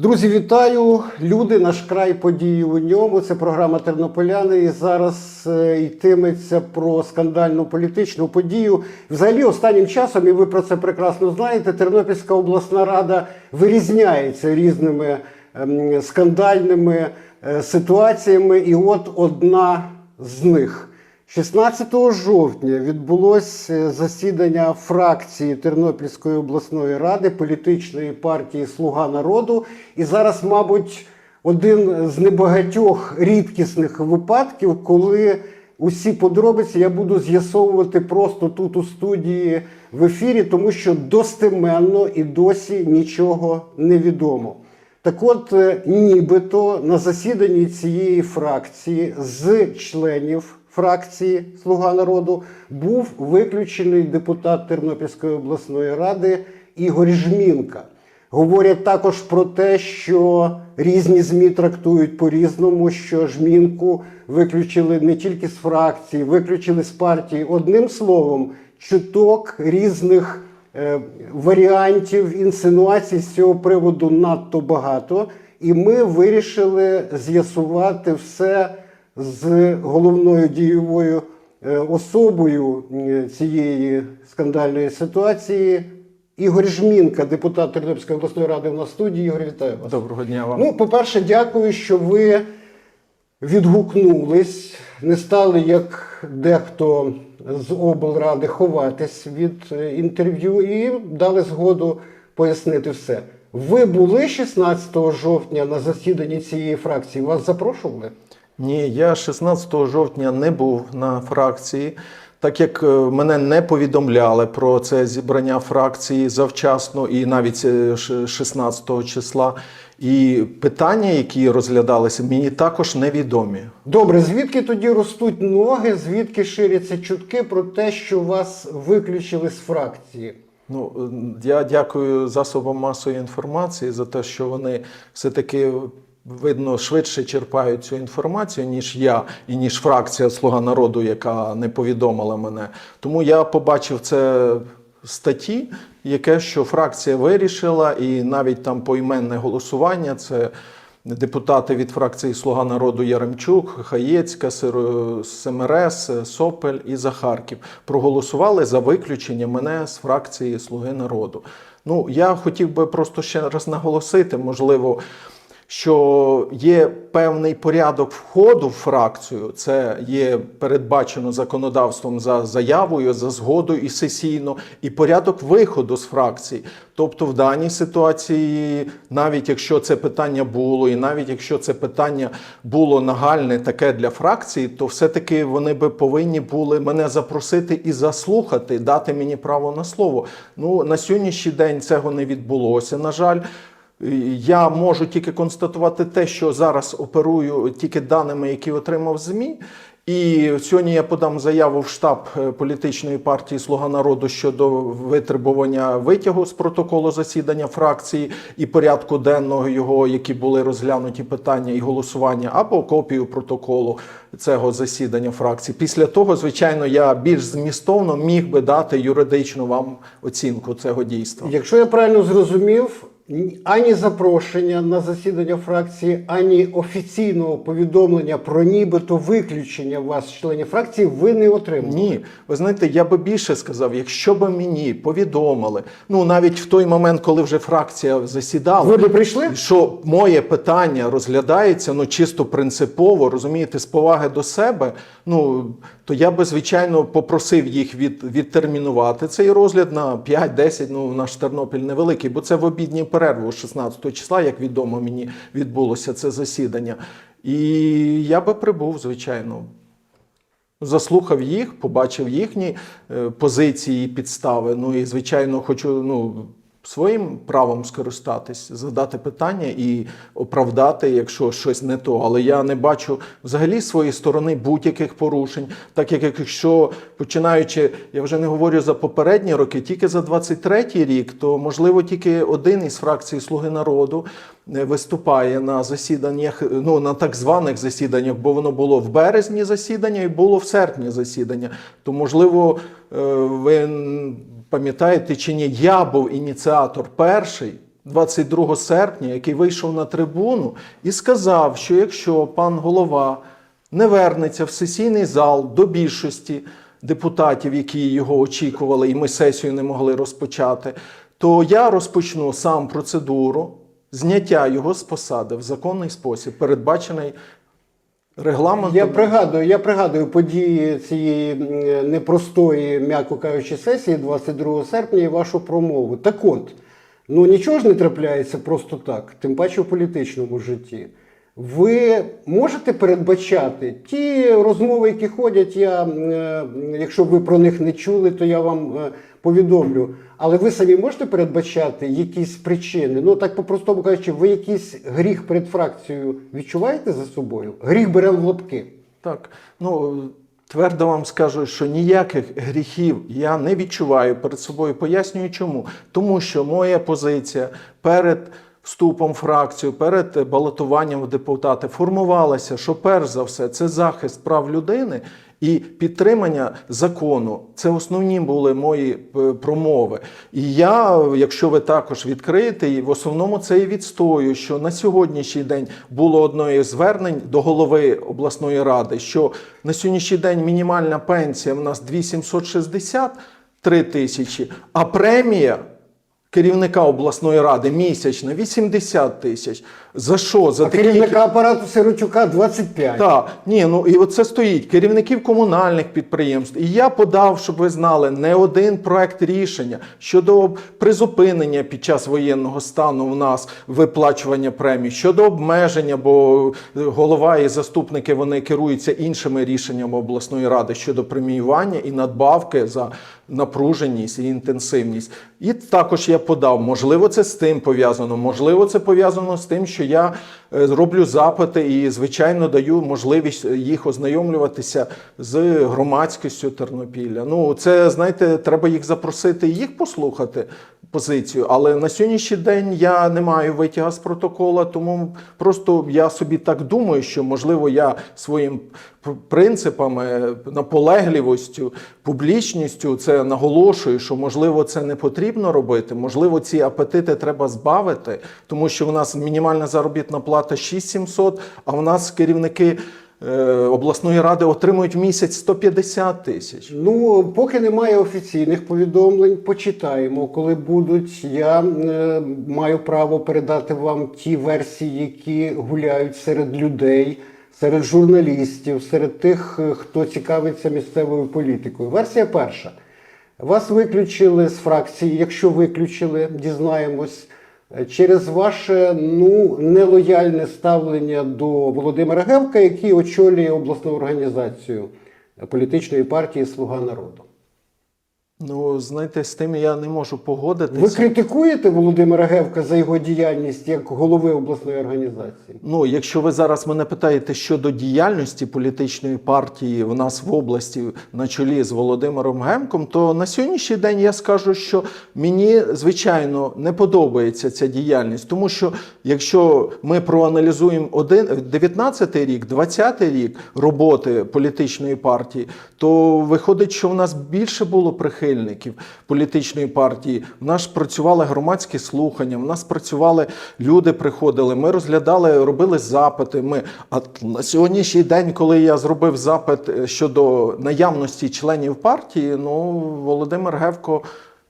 Друзі, вітаю! Люди, наш край події у ньому. Це програма Тернополяни. І зараз е, йтиметься про скандальну політичну подію. Взагалі, останнім часом, і ви про це прекрасно знаєте, Тернопільська обласна рада вирізняється різними ем, скандальними е, ситуаціями. І от одна з них. 16 жовтня відбулося засідання фракції Тернопільської обласної ради політичної партії Слуга народу. І зараз, мабуть, один з небагатьох рідкісних випадків, коли усі подробиці я буду з'ясовувати просто тут у студії в ефірі, тому що достеменно і досі нічого не відомо. Так от, е, нібито на засіданні цієї фракції з членів фракції Слуга народу був виключений депутат Тернопільської обласної ради Ігор Жмінка. Говорять також про те, що різні ЗМІ трактують по-різному, що Жмінку виключили не тільки з фракції, виключили з партії. Одним словом, чуток різних е, варіантів інсинуацій з цього приводу надто багато. І ми вирішили з'ясувати все з головною дієвою е, особою е, цієї скандальної ситуації. Ігор Жмінка, депутат Тернопільської обласної ради, у нас студії. Ігор, вітаю вас. Доброго дня вам. Ну, по-перше, дякую, що ви відгукнулись, не стали, як дехто з облради, ховатись від е, інтерв'ю і дали згоду пояснити все. Ви були 16 жовтня на засіданні цієї фракції? Вас запрошували? Ні, я 16 жовтня не був на фракції, так як е, мене не повідомляли про це зібрання фракції завчасно і навіть е, 16 числа. І питання, які розглядалися, мені також невідомі. Добре, звідки тоді ростуть ноги, звідки ширяться чутки про те, що вас виключили з фракції? Ну, е, я дякую засобам масової інформації за те, що вони все-таки видно швидше черпають цю інформацію, ніж я і ніж фракція Слуга народу, яка не повідомила мене. Тому я побачив це статті, яке що фракція вирішила, і навіть там поіменне голосування це. Депутати від фракції Слуга народу Яремчук, Хаєцька, СМРС, Сопель і Захарків проголосували за виключення мене з фракції Слуги народу. Ну я хотів би просто ще раз наголосити, можливо, що є певний порядок входу в фракцію, це є передбачено законодавством за заявою, за згодою і сесійно, і порядок виходу з фракції. Тобто, в даній ситуації, навіть якщо це питання було, і навіть якщо це питання було нагальне таке для фракції, то все-таки вони би повинні були мене запросити і заслухати, дати мені право на слово. Ну на сьогоднішній день цього не відбулося. На жаль. Я можу тільки констатувати те, що зараз оперую тільки даними, які отримав ЗМІ. І сьогодні я подам заяву в штаб е, політичної партії Слуга народу щодо витребування витягу з протоколу засідання фракції і порядку денного його, які були розглянуті питання і голосування, або копію протоколу цього засідання фракції. Після того, звичайно, я більш змістовно міг би дати юридичну вам оцінку цього дійства. Якщо я правильно зрозумів, ані запрошення на засідання фракції, ані офіційного повідомлення про нібито виключення вас членів фракції ви не отримали. Ні, ви знаєте, я би більше сказав, якщо б мені повідомили, ну навіть в той момент, коли вже фракція засідала, Ви би прийшли? що моє питання розглядається ну чисто принципово, розумієте, з поваги до себе. Ну то я би звичайно попросив їх від, відтермінувати цей розгляд на 5-10, Ну наш Тернопіль невеликий, бо це в обідній перерву 16 числа, як відомо мені відбулося це засідання. І я би прибув, звичайно. Заслухав їх, побачив їхні е, позиції і підстави. Ну і звичайно, хочу ну, своїм правом скористатись, задати питання і оправдати, якщо щось не то. Але я не бачу взагалі своєї сторони будь-яких порушень, так як якщо починаючи, я вже не говорю за попередні роки, тільки за 23-й рік, то можливо тільки один із фракцій Слуги народу виступає на засіданнях, ну на так званих засіданнях, бо воно було в березні засідання і було в серпні засідання. То можливо, е, ви пам'ятаєте чи ні, я був ініціатор перший 22 серпня, який вийшов на трибуну і сказав, що якщо пан голова не вернеться в сесійний зал до більшості депутатів, які його очікували, і ми сесію не могли розпочати, то я розпочну сам процедуру зняття його з посади в законний спосіб, передбачений регламентом. Я пригадую, я пригадую події цієї непростої, м'яко кажучи, сесії 22 серпня і вашу промову. Так от, ну нічого ж не трапляється просто так, тим паче в політичному житті. Ви можете передбачати ті розмови, які ходять. Я, е, якщо ви про них не чули, то я вам е, повідомлю. Але ви самі можете передбачати якісь причини? Ну так по-простому кажучи, ви якийсь гріх перед фракцією відчуваєте за собою? Гріх беремо в лапки. Так, ну твердо вам скажу, що ніяких гріхів я не відчуваю перед собою. Пояснюю чому. Тому що моя позиція перед вступом фракцію, перед балотуванням в депутати формувалася, що перш за все це захист прав людини. І підтримання закону це основні були мої е, промови. І я, якщо ви також відкриєте, і в основному це і відстою, що на сьогоднішній день було одне звернень до голови обласної ради, що на сьогоднішній день мінімальна пенсія в нас 2763 тисячі, а премія. Керівника обласної ради місячна 80 тисяч. За що? За А такі, керівника апарату Сирочука 25. так, ні, ну і оце стоїть керівників комунальних підприємств. І я подав, щоб ви знали, не один проект рішення щодо призупинення під час воєнного стану в нас виплачування премій, щодо обмеження, бо голова і заступники вони керуються іншими рішеннями обласної ради щодо преміювання і надбавки за напруженість і інтенсивність. І також я подав, можливо, це з тим пов'язано, можливо, це пов'язано з тим, що я е, роблю запити і, звичайно, даю можливість їх ознайомлюватися з громадськістю Тернопілля. Ну, це знаєте, треба їх запросити і їх послухати позицію. Але на сьогоднішній день я не маю витяга з протокола, тому просто я собі так думаю, що можливо я своїм принципами, наполегливістю, публічністю це наголошую, що можливо це не потрібно робити. Можливо, ці апетити треба збавити, тому що в нас мінімальна заробітна плата 6700, а в нас керівники. Е, Обласної ради отримують в місяць 150 тисяч. Ну, поки немає офіційних повідомлень, почитаємо. Коли будуть, я е, маю право передати вам ті версії, які гуляють серед людей, серед журналістів, серед тих, е, хто цікавиться місцевою політикою. Версія перша. Вас виключили з фракції. Якщо виключили, дізнаємось. Е, Через ваше ну нелояльне ставлення до Володимира Гевка, який очолює обласну організацію політичної партії Слуга народу. Ну, знаєте, з тим я не можу погодитися. Ви критикуєте Володимира Гевка за його діяльність як голови обласної організації? Ну, якщо ви зараз мене питаєте щодо діяльності політичної партії в нас в області на чолі з Володимиром Гемком, то на сьогоднішній день я скажу, що мені звичайно не подобається ця діяльність, тому що якщо ми проаналізуємо один 19 рік, 20 рік роботи політичної партії, то виходить, що в нас більше було прихильників політичної партії. В нас працювали громадські слухання, в нас працювали люди, приходили. Ми розглядали, робили запити. Ми а на сьогоднішній день, коли я зробив запит е, щодо наявності членів партії, ну Володимир Гевко.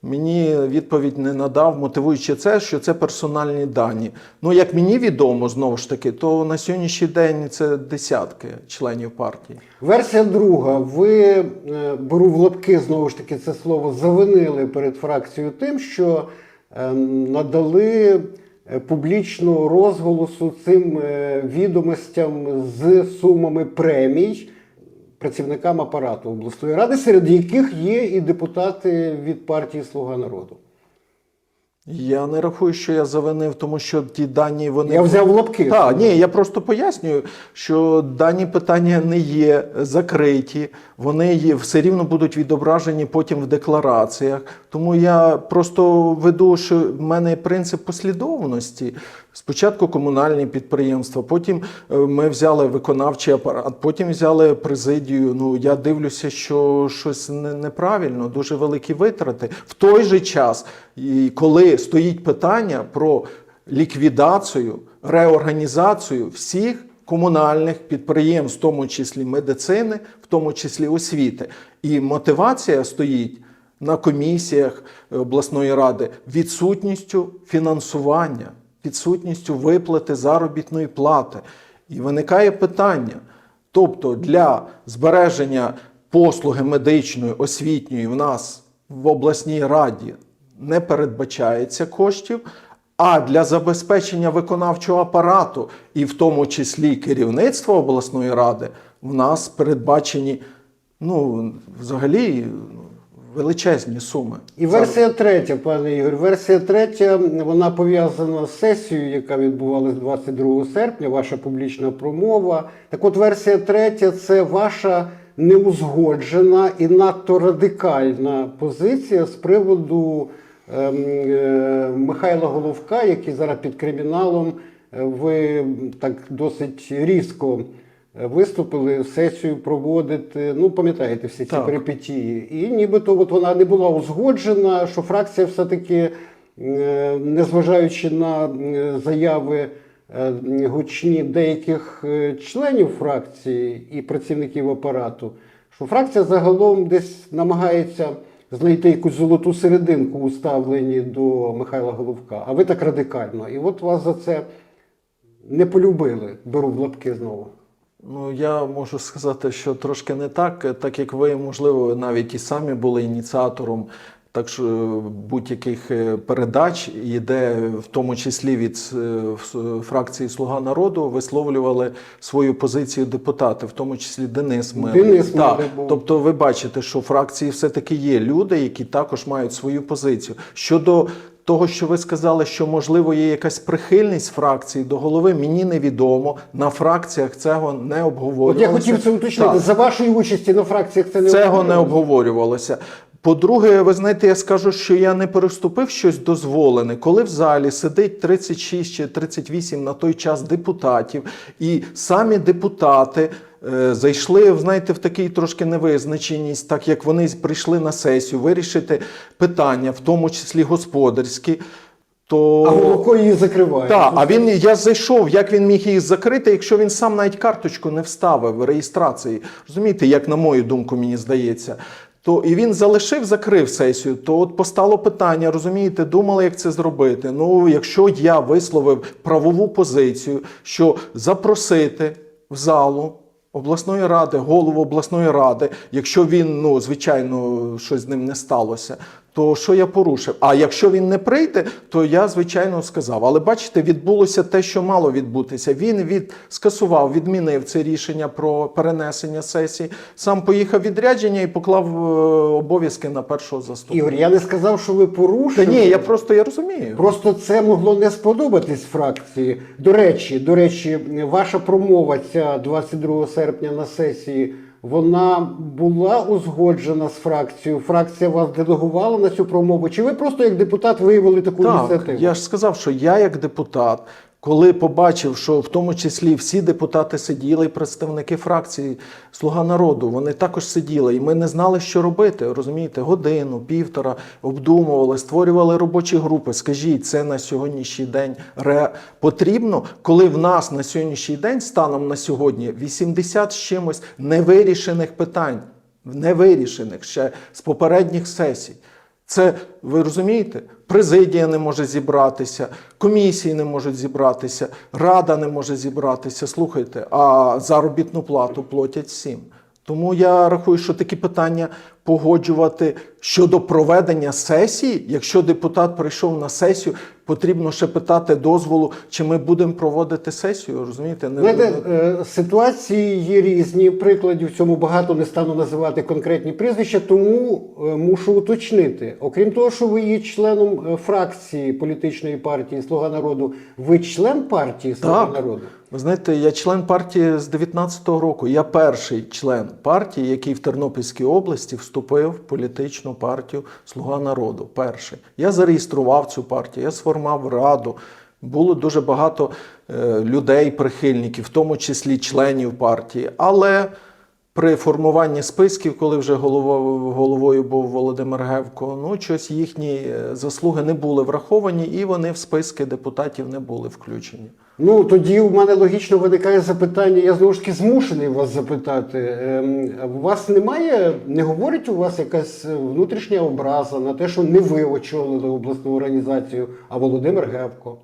Мені відповідь не надав, мотивуючи це, що це персональні дані. Ну, як мені відомо, знову ж таки, то на сьогоднішній день це десятки членів партії. Версія друга. Ви е, беру в лапки знову ж таки це слово завинили перед фракцією тим, що е, надали е, публічного розголосу цим відомостям з сумами премій працівникам апарату обласної ради, серед яких є і депутати від партії Слуга народу. Я не рахую, що я завинив, тому що ті дані вони Я взяв лапки. Так, ні, я просто пояснюю, що дані питання не є закриті, вони є, все рівно будуть відображені потім в деклараціях. Тому я просто веду, що в мене принцип послідовності. Спочатку комунальні підприємства, потім е, ми взяли виконавчий апарат, потім взяли президію. Ну я дивлюся, що щось неправильно, дуже великі витрати. В той же час, коли стоїть питання про ліквідацію, реорганізацію всіх комунальних підприємств, в тому числі медицини, в тому числі освіти. І мотивація стоїть на комісіях обласної ради відсутністю фінансування, відсутністю виплати заробітної плати. І виникає питання. Тобто для збереження послуги медичної, освітньої в нас в обласній раді не передбачається коштів, а для забезпечення виконавчого апарату, і в тому числі керівництва обласної ради, в нас передбачені ну, взагалі величезні суми. І версія третя, пане Ігор. Версія третя, вона пов'язана з сесією, яка відбувалась 22 серпня, ваша публічна промова. Так от версія третя це ваша неузгоджена і надто радикальна позиція з приводу ем, е, Михайла Головка, який зараз під криміналом. Е, Ви так досить різко виступили, сесію проводити. Ну, пам'ятаєте всі ці Так. перипетії. І нібито от вона не була узгоджена, що фракція все-таки, е, незважаючи на е, заяви е, гучні деяких е, членів фракції і працівників апарату, що фракція загалом десь намагається знайти якусь золоту серединку у ставленні до Михайла Головка. А ви так радикально. І от вас за це не полюбили. Беру в лапки знову. Ну, я можу сказати, що трошки не так, так як ви, можливо, навіть і самі були ініціатором так що будь-яких е, передач, і де в тому числі від е, фракції Слуга народу висловлювали свою позицію депутати, в тому числі Денис Милий. Денис Так, Милий був. Тобто ви бачите, що в фракції все-таки є люди, які також мають свою позицію. Щодо того, що ви сказали, що можливо є якась прихильність фракції до голови, мені невідомо. На фракціях цього не От я хотів це уточнити. Так. За вашої участі на фракціях це не Цього не обговорювалося? По-друге, ви знаєте, я скажу, що я не переступив щось дозволене, коли в залі сидить 36 чи 38 на той час депутатів, і самі депутати е, зайшли, знаєте, в такий трошки невизначеність, так як вони прийшли на сесію вирішити питання, в тому числі господарські. То... А Головко її закриває. Так, а він я зайшов, як він міг її закрити, якщо він сам навіть карточку не вставив в реєстрації. Розумієте, як на мою думку, мені здається. То і він залишив, закрив сесію. То от постало питання, розумієте, думали, як це зробити. Ну, якщо я висловив правову позицію, що запросити в залу обласної ради, голову обласної ради, якщо він, ну звичайно, щось з ним не сталося, то що я порушив? А якщо він не прийде, то я звичайно сказав. Але бачите, відбулося те, що мало відбутися. Він від скасував, відмінив це рішення про перенесення сесії. Сам поїхав відрядження і поклав е, обов'язки на першого заступника. Ігор, я не сказав, що ви Та ні, я просто я розумію. Просто це могло не сподобатись фракції. До речі, до речі, ваша промова ця 22 серпня на сесії. Вона була узгоджена з фракцією. Фракція вас делегувала на цю промову. Чи ви просто як депутат виявили таку Так, ініціативу? я ж сказав, що я як депутат, коли побачив, що в тому числі всі депутати сиділи, представники фракції Слуга народу, вони також сиділи, і ми не знали, що робити. Розумієте, годину, півтора обдумували, створювали робочі групи. Скажіть, це на сьогоднішній день ре... потрібно, коли в нас на сьогоднішній день, станом на сьогодні, 80 з чимось невирішених питань, невирішених ще з попередніх сесій. Це ви розумієте? Президія не може зібратися, комісії не можуть зібратися, рада не може зібратися. Слухайте, а заробітну плату платять всім. Тому я рахую, що такі питання погоджувати щодо проведення сесії. Якщо депутат прийшов на сесію, потрібно ще питати дозволу, чи ми будемо проводити сесію. Розумієте? Не- Знаєте, е, ситуації є різні. Прикладів в цьому багато не стану називати конкретні прізвища, тому е, мушу уточнити. Окрім того, що ви є членом е, фракції політичної партії Слуга народу, ви член партії Слуга Так. народу. Ви знаєте, я член партії з 19-го року. Я перший член партії, який в Тернопільській області вступив в політичну партію Слуга народу. Перший. Я зареєстрував цю партію, я сформував раду. Було дуже багато е, людей, прихильників, в тому числі членів партії. Але при формуванні списків, коли вже голово- головою був Володимир Гевко, ну щось їхні е, заслуги не були враховані, і вони в списки депутатів не були включені. Ну тоді у мене логічно виникає запитання. Я знову ж таки змушений вас запитати. Ем, У вас немає, не говорить у вас якась внутрішня образа на те, що не ви очолили обласну організацію, а Володимир Гевко?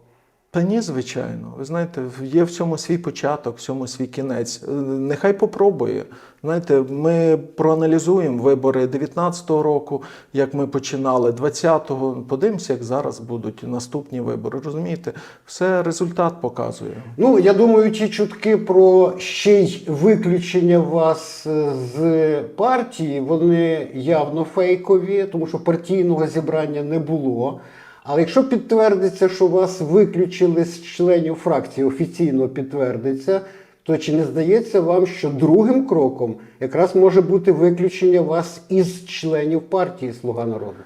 Та ні, звичайно. Ви знаєте, є в цьому свій початок, в цьому свій кінець. Е, Нехай попробує. Знаєте, ми проаналізуємо вибори 19-го року, як ми починали, 20-го. Подивимося, як зараз будуть наступні вибори. Розумієте, все результат показує. Ну, я думаю, ті чутки про ще й виключення вас е, з партії, вони явно фейкові, тому що партійного зібрання не було. Але якщо підтвердиться, що вас виключили з членів фракції, офіційно підтвердиться, то чи не здається вам, що другим кроком якраз може бути виключення вас із членів партії Слуга народу?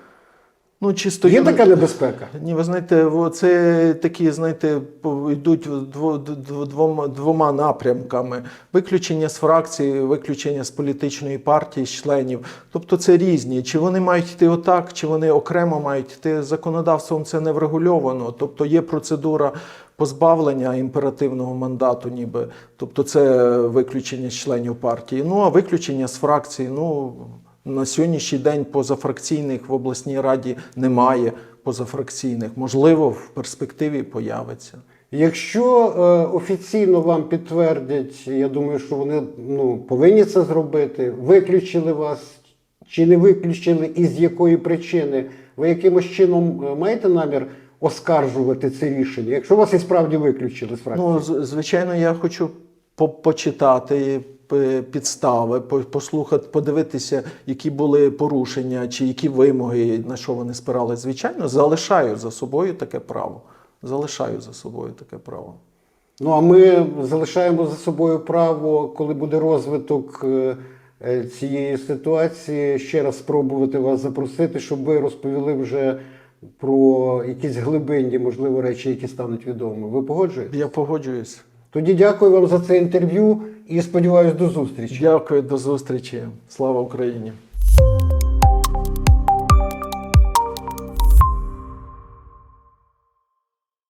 Ну, чисто Є така небезпека? Ні, ви знаєте, це такі, знаєте, йдуть дво- дво- двома, двома напрямками: виключення з фракції, виключення з політичної партії, з членів. Тобто це різні. Чи вони мають йти отак, чи вони окремо мають йти. Законодавством це не врегульовано. Тобто є процедура позбавлення імперативного мандату, ніби. Тобто це виключення з членів партії. Ну а виключення з фракції, ну. На сьогоднішній день позафракційних в обласній раді немає позафракційних. Можливо, в перспективі появиться. Якщо е, офіційно вам підтвердять, я думаю, що вони ну, повинні це зробити, виключили вас чи не виключили, і з якої причини, ви якимось чином е, маєте намір оскаржувати це рішення, якщо вас і справді виключили з фракції? Ну, звичайно, я хочу по- почитати підстави, по- послухати, подивитися, які були порушення, чи які вимоги, на що вони спирались. Звичайно, залишаю за собою таке право. Залишаю за собою таке право. Ну а ми залишаємо за собою право, коли буде розвиток е, е, цієї ситуації, ще раз спробувати вас запросити, щоб ви розповіли вже про якісь глибинні, можливо, речі, які стануть відомими. Ви погоджуєтесь? Я погоджуюсь. Тоді дякую вам за це інтерв'ю і сподіваюся до зустрічі. Дякую, до зустрічі. Слава Україні!